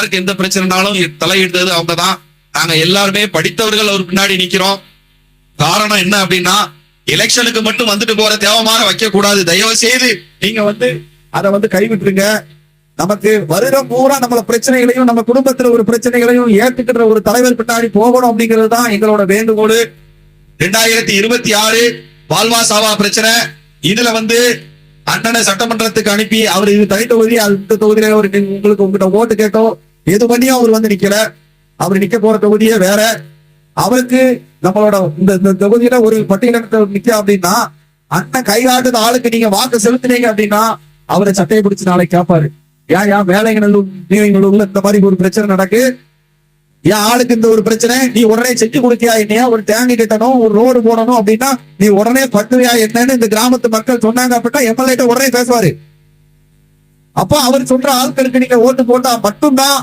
யாருக்கு எந்த பிரச்சனைனாலும் தலையிடுறது அவங்க தான் நாங்க எல்லாருமே படித்தவர்கள் அவர் பின்னாடி நிக்கிறோம். காரணம் என்ன அப்படின்னா எலெக்ஷனுக்கு மட்டும் வந்துட்டு போற தேவமாக வைக்க கூடாது தயவு செய்து நீங்க வந்து அதை வந்து கைவிட்டுருங்க. நமக்கு வருடம் பூரா நம்மள பிரச்சனைகளையும் நம்ம குடும்பத்துல ஒரு பிரச்சனைகளையும் ஏத்துக்கிற ஒரு தலைவர் பின்னாடி போகணும் அப்படிங்கிறது தான் எங்களோட வேண்டுகோள். ரெண்டாயிரத்தி இருபத்தி ஆறு பால்வா சாவா பிரச்சனை. இதுல வந்து அண்ணனை சட்டமன்றத்துக்கு அனுப்பி அவர் இது தனி தொகுதி அந்த தொகுதியில ஒரு உங்களுக்கு உங்ககிட்ட ஓட்டு கேட்டோம். எது பண்ணியும் அவர் வந்து நிக்கல. அவர் நிக்க போற தொகுதியே வேற. அவருக்கு நம்மளோட இந்த இந்த தொகுதியில ஒரு பட்டியலிடத்தை நிக்க அப்படின்னா அண்ணன் கைகாட்டுத ஆளுக்கு நீங்க வாக்கு செலுத்தினீங்க அப்படின்னா அவரை சட்டையை பிடிச்சு நாளைக்கு கேட்பாரு ஏன் ஏன் வேலைங்களூர் நீலங்களூர்ல இந்த மாதிரி ஒரு பிரச்சனை நடக்கு? என் ஆளுக்கு இந்த ஒரு பிரச்சனை? நீ உடனே செஞ்சு கொடுத்தியா என்னையா? ஒரு தேங்கி கட்டணும் ஒரு ரோடு போடணும் அப்படின்னா நீ உடனே பண்ணுவியா என்னன்னு இந்த கிராமத்து மக்கள் சொன்னாங்க அப்படின்னா எம்எல்ஏ உடனே பேசுவாரு. அப்ப அவர் சொல்ற ஆட்களுக்கு நீங்க ஓட்டு போட்டா மட்டும்தான்